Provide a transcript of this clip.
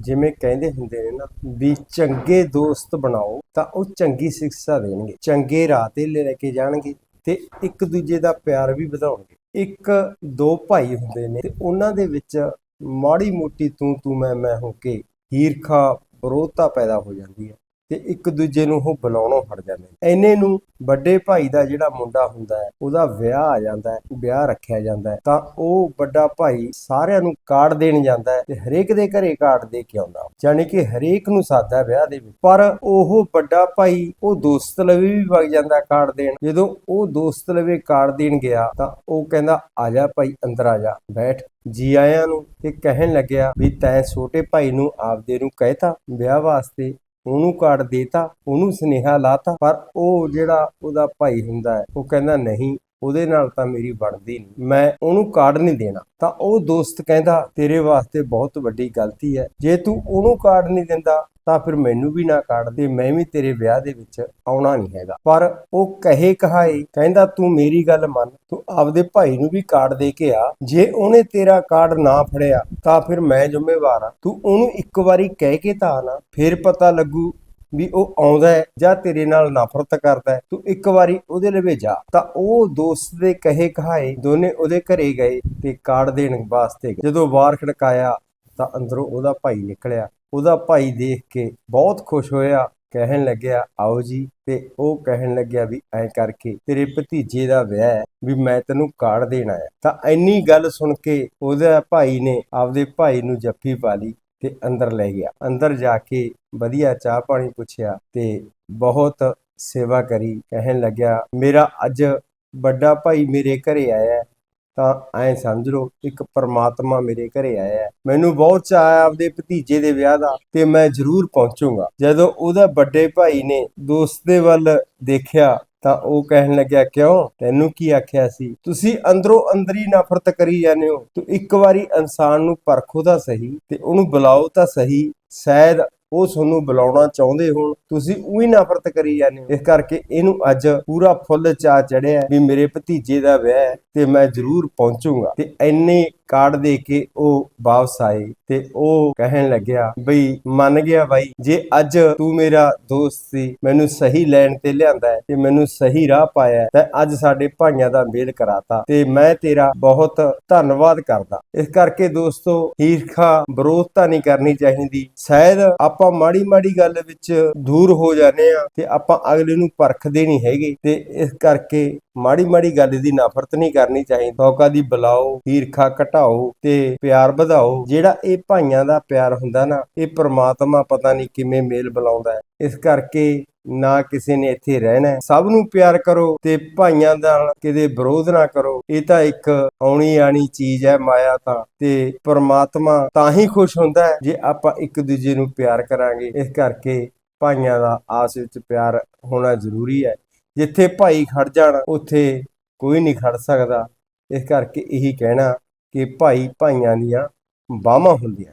ਜਿਵੇਂ ਕਹਿੰਦੇ ਹੁੰਦੇ ਨੇ ਨਾ, ਵੀ ਚੰਗੇ ਦੋਸਤ ਬਣਾਓ ਤਾਂ ਉਹ ਚੰਗੀ ਸਿੱਖਿਆ ਦੇਣਗੇ। ਚੰਗੇ ਰਾਹ ਤੇ ਲੈ ਕੇ ਜਾਣਗੇ ਤੇ ਇੱਕ ਦੂਜੇ ਦਾ ਪਿਆਰ ਵੀ ਵਧਾਉਣਗੇ। ਇੱਕ ਦੋ ਭਾਈ ਹੁੰਦੇ ਨੇ ਤੇ ਉਹਨਾਂ ਦੇ ਵਿੱਚ ਮਾੜੀ ਮੋਟੀ ਤੂੰ ਤੂੰ ਮੈਂ ਮੈਂ ਹੋ ਕੇ ਹੀਰਖਾ ਵਿਰੋਧਤਾ ਪੈਦਾ ਹੋ ਜਾਂਦੀ ਹੈ। ਤੇ ਇੱਕ ਦੂਜੇ ਨੂੰ ਉਹ ਬੁਲਾਉਣੋਂ ਹਟ ਜਾਂਦੇ ਨੇ। ਐਨੇ ਨੂੰ ਵੱਡੇ ਭਾਈ ਦਾ ਜਿਹੜਾ ਮੁੰਡਾ ਹੁੰਦਾ ਹੈ, ਉਹਦਾ ਵਿਆਹ ਆ ਜਾਂਦਾ ਹੈ, ਵਿਆਹ ਰੱਖਿਆ ਜਾਂਦਾ ਹੈ। ਤਾਂ ਉਹ ਵੱਡਾ ਭਾਈ ਸਾਰਿਆਂ ਨੂੰ ਕਾਰਡ ਦੇਣ ਜਾਂਦਾ ਹੈ ਤੇ ਹਰੇਕ ਦੇ ਘਰੇ ਕਾਰਡ ਦੇ ਕੇ ਆਉਂਦਾ। ਯਾਨੀ ਕਿ ਹਰੇਕ ਨੂੰ ਸਾਦਾ ਵਿਆਹ ਦੇ ਵਿੱਚ। ਪਰ ਉਹ ਵੱਡਾ ਭਾਈ, ਉਹ ਦੋਸਤ ਲਵੇ ਵੀ ਵਗ ਜਾਂਦਾ ਕਾਰਡ ਦੇਣ। ਜਦੋਂ ਉਹ ਦੋਸਤ ਲਵੇ ਕਾਰਡ ਦੇਣ ਗਿਆ, ਤਾਂ ਉਹ ਕਹਿੰਦਾ, ਆ ਜਾ ਭਾਈ, ਅੰਦਰ ਆ ਜਾ, ਬੈਠ। ਜੀ ਆਇਆਂ ਨੂੰ ਤੇ ਕਹਿਣ ਲੱਗਿਆ ਵੀ ਤੈਂ ਛੋਟੇ ਭਾਈ ਨੂੰ ਆਪਦੇ ਨੂੰ ਕਹਿਤਾ ਵਿਆਹ ਵਾਸਤੇ ਉਹਨੂੰ ਕਾਰਡ ਦੇਤਾ, ਉਹਨੂੰ ਸੁਨੇਹਾ ਲਾਤਾ, ਪਰ ਉਹ ਜਿਹੜਾ ਉਹਦਾ ਭਾਈ ਹੁੰਦਾ ਹੈ, ਉਹ ਕਹਿੰਦਾ ਨਹੀਂ, ਉਹਦੇ ਨਾਲ ਤਾਂ ਮੇਰੀ ਬਣਦੀ ਨਹੀਂ। ਮੈਂ ਉਹਨੂੰ ਕਾਰਡ ਨਹੀਂ ਦੇਣਾ। ਤਾਂ ਉਹ ਦੋਸਤ ਕਹਿੰਦਾ, ਤੇਰੇ ਵਾਸਤੇ ਬਹੁਤ ਵੱਡੀ ਗਲਤੀ ਹੈ। ਜੇ ਤੂੰ ਉਹਨੂੰ ਕਾਰਡ ਨਹੀਂ ਦਿੰਦਾ ਤਾਂ ਫਿਰ ਮੈਨੂੰ ਵੀ ਨਾ ਕਾਰਡ ਦੇ, ਮੈਂ ਵੀ ਤੇਰੇ ਵਿਆਹ ਦੇ ਵਿੱਚ ਆਉਣਾ ਨਹੀਂ ਹੈਗਾ। ਪਰ ਉਹ ਕਹੇ ਕਹਾਏ, ਕਹਿੰਦਾ, ਤੂੰ ਮੇਰੀ ਗੱਲ ਮੰਨ, ਤੂੰ ਆਪਦੇ ਭਾਈ ਨੂੰ ਵੀ ਕਾਰਡ ਦੇ ਕੇ ਆ। ਜੇ ਉਹਨੇ ਤੇਰਾ ਕਾਰਡ ਨਾ ਫੜਿਆ, ਤਾਂ ਫਿਰ ਮੈਂ ਜ਼ਿੰਮੇਵਾਰ ਆ। ਤੂੰ ਉਹਨੂੰ ਇੱਕ ਵਾਰੀ ਕਹਿ ਕੇ ਤਾਂ ਆ ਨਾ, ਫਿਰ ਪਤਾ ਲੱਗੂ ਵੀ ਉਹ ਆਉਂਦਾ ਹੈ ਜਾਂ ਤੇਰੇ ਨਾਲ ਨਫ਼ਰਤ ਕਰਦਾ ਹੈ। ਤੂੰ ਇੱਕ ਵਾਰੀ ਉਹਦੇ ਲਵੇ ਜਾ। ਤਾਂ ਉਹ ਦੋਸਤ ਦੇ ਕਹੇ ਕਹਾਏ, ਦੋਨੇ ਉਹਦੇ ਘਰੇ ਗਏ ਤੇ ਕਾਰਡ ਦੇਣ ਵਾਸਤੇ ਜਦੋਂ ਬਾਹਰ ਖੜਕਾਇਆ, ਤਾਂ ਅੰਦਰੋਂ ਉਹਦਾ ਭਾਈ ਨਿਕਲਿਆ। ਉਹਦਾ ਭਾਈ ਦੇਖ ਕੇ ਬਹੁਤ ਖੁਸ਼ ਹੋਇਆ, ਕਹਿਣ ਲੱਗਿਆ, ਆਓ ਜੀ। ਤੇ ਉਹ ਕਹਿਣ ਲੱਗਿਆ ਵੀ ਐ ਕਰਕੇ ਤੇਰੇ ਭਤੀਜੇ ਦਾ ਵਿਆਹ ਹੈ ਵੀ ਮੈਂ ਤੈਨੂੰ ਕਾਰਡ ਦੇਣਾ ਹੈ ਤਾਂ ਐਨੀ ਗੱਲ ਸੁਣ ਕੇ ਉਹਦਾ ਭਾਈ ਨੇ ਆਪਦੇ ਭਾਈ ਨੂੰ ਜੱਫੀ ਪਾ ਲਈ ਤੇ ਅੰਦਰ ਲੈ ਗਿਆ। ਅੰਦਰ ਜਾ ਕੇ ਵਧੀਆ ਚਾਹ ਪਾਣੀ ਪੁੱਛਿਆ ਤੇ ਬਹੁਤ ਸੇਵਾ ਕਰੀ। ਕਹਿਣ ਲੱਗਿਆ, ਮੇਰਾ ਅੱਜ ਵੱਡਾ ਭਾਈ ਮੇਰੇ ਘਰੇ ਆਇਆ ਤਾਂ ਐਂ ਸਮਝ ਲਓ, ਇੱਕ ਪਰਮਾਤਮਾ ਮੇਰੇ ਘਰੇ ਆਇਆ ਹੈ। ਮੈਨੂੰ ਬਹੁਤ ਚਾਅ ਹੈ ਆਪਦੇ ਭਤੀਜੇ ਦੇ ਵਿਆਹ ਦਾ ਤੇ ਮੈਂ ਜ਼ਰੂਰ ਪਹੁੰਚੂੰਗਾ। ਜਦੋਂ ਉਹਦਾ ਵੱਡੇ ਭਾਈ ਨੇ ਦੋਸਤ ਦੇ ਵੱਲ ਦੇਖਿਆ ਤਾਂ ਉਹ ਕਹਿਣ ਲੱਗਿਆ, ਕਿਉਂ? ਤੈਨੂੰ ਕੀ ਆਖਿਆ ਸੀ? ਤੁਸੀਂ ਅੰਦਰੋਂ ਅੰਦਰ ਹੀ ਨਫ਼ਰਤ ਕਰੀ ਜਾਂਦੇ ਹੋ। ਤੂੰ ਇੱਕ ਵਾਰੀ ਇਨਸਾਨ ਨੂੰ ਪਰਖੋ ਤਾਂ ਸਹੀ ਤੇ ਉਹਨੂੰ ਬੁਲਾਓ ਤਾਂ ਸਹੀ। ਸ਼ਾਇਦ ਉਹ ਤੁਹਾਨੂੰ ਬੁਲਾਉਣਾ ਚਾਹੁੰਦੇ ਹੋਣ, ਤੁਸੀਂ ਉਹੀ ਨਫ਼ਰਤ ਕਰੀ ਜਾਂਦੇ ਹੋ। ਇਸ ਕਰਕੇ ਇਹਨੂੰ ਅੱਜ ਪੂਰਾ ਫੁੱਲ ਚਾ ਚੜਿਆ ਵੀ ਮੇਰੇ ਭਤੀਜੇ ਦਾ ਵਿਆਹ ਹੈ ਤੇ ਮੈਂ ਜ਼ਰੂਰ ਪਹੁੰਚੂਗਾ। ਤੇ ਐਨੇ ਕਾਰਡ ਦੇ ਕੇ ਉਹ ਵਾਪਸ ਆਏ ਤੇ ਉਹ ਕਹਿਣ ਲੱਗਿਆ ਬਈ ਮੰਨ ਗਿਆ ਬਾਈ ਜੇ ਅੱਜ ਤੂੰ ਮੇਰਾ ਦੋਸਤ ਸੀ ਮੈਨੂੰ ਸਹੀ ਲੈਣ ਤੇ ਲਿਆਂਦਾ ਤੇ ਮੈਨੂੰ ਸਹੀ ਰਾਹ ਪਾਇਆ ਹੈ, ਅੱਜ ਸਾਡੇ ਭਾਈਆਂ ਦਾ ਮੇਲ ਕਰਾਤਾ ਤੇ ਮੈਂ ਤੇਰਾ ਬਹੁਤ ਧੰਨਵਾਦ ਕਰਦਾ। ਇਸ ਕਰਕੇ ਦੋਸਤੋ ਈਰਖਾ ਵਿਰੋਧਤਾ ਨਹੀਂ ਕਰਨੀ ਚਾਹੀਦੀ। ਸ਼ਾਇਦ ਆਪਾਂ ਮਾੜੀ ਮਾੜੀ ਗੱਲ ਵਿੱਚ ਦੂਰ ਹੋ ਜਾਂਦੇ ਆ ਤੇ ਆਪਾਂ ਅਗਲੇ ਨੂੰ ਪਰਖਦੇ ਨਹੀਂ ਹੈਗੇ ਤੇ ਇਸ ਕਰਕੇ ਮਾੜੀ ਮਾੜੀ ਗੱਲ ਦੀ ਨਫ਼ਰਤ ਨਹੀਂ ਕਰਨੀ ਚਾਹੀਦੀ। ਫੌਕਾ ਦੀ ਬੁਲਾਓ ਈਰਖਾ ਘਟਾਓ ਤੇ ਪਿਆਰ ਵਧਾਓ। ਜਿਹੜਾ ਇਹ ਭਾਈਆਂ ਦਾ ਪਿਆਰ ਹੁੰਦਾ ਨਾ, ਇਹ ਪ੍ਰਮਾਤਮਾ ਪਤਾ ਨਹੀਂ ਕਿਵੇਂ ਮੇਲ ਬੁਲਾਉਂਦਾ ਹੈ। ਇਸ ਕਰਕੇ ਨਾ ਕਿਸੇ ਨੇ ਇੱਥੇ ਰਹਿਣਾ ਸਭ ਨੂੰ ਪਿਆਰ ਕਰੋ ਤੇ ਭਾਈਆਂ ਨਾਲ ਕਿਤੇ ਵਿਰੋਧ ਨਾ ਕਰੋ। ਇਹ ਤਾਂ ਇੱਕ ਆਉਣੀ ਆਣੀ ਚੀਜ਼ ਹੈ ਮਾਇਆ ਤਾਂ। ਤੇ ਪ੍ਰਮਾਤਮਾ ਤਾਂ ਹੀ ਖੁਸ਼ ਹੁੰਦਾ ਹੈ ਜੇ ਆਪਾਂ ਇੱਕ ਦੂਜੇ ਨੂੰ ਪਿਆਰ ਕਰਾਂਗੇ। ਇਸ ਕਰਕੇ ਭਾਈਆਂ ਦਾ ਆਸ ਵਿੱਚ ਪਿਆਰ ਹੋਣਾ ਜ਼ਰੂਰੀ ਹੈ। ਜਿੱਥੇ ਭਾਈ ਖੜ ਜਾਣ, ਉੱਥੇ ਕੋਈ ਨਹੀਂ ਖੜ ਸਕਦਾ। ਇਸ ਕਰਕੇ ਇਹੀ ਕਹਿਣਾ ਕਿ ਭਾਈ ਭਾਈਆਂ ਦੀਆਂ ਬਾਹਾਂ ਹੁੰਦੀਆਂ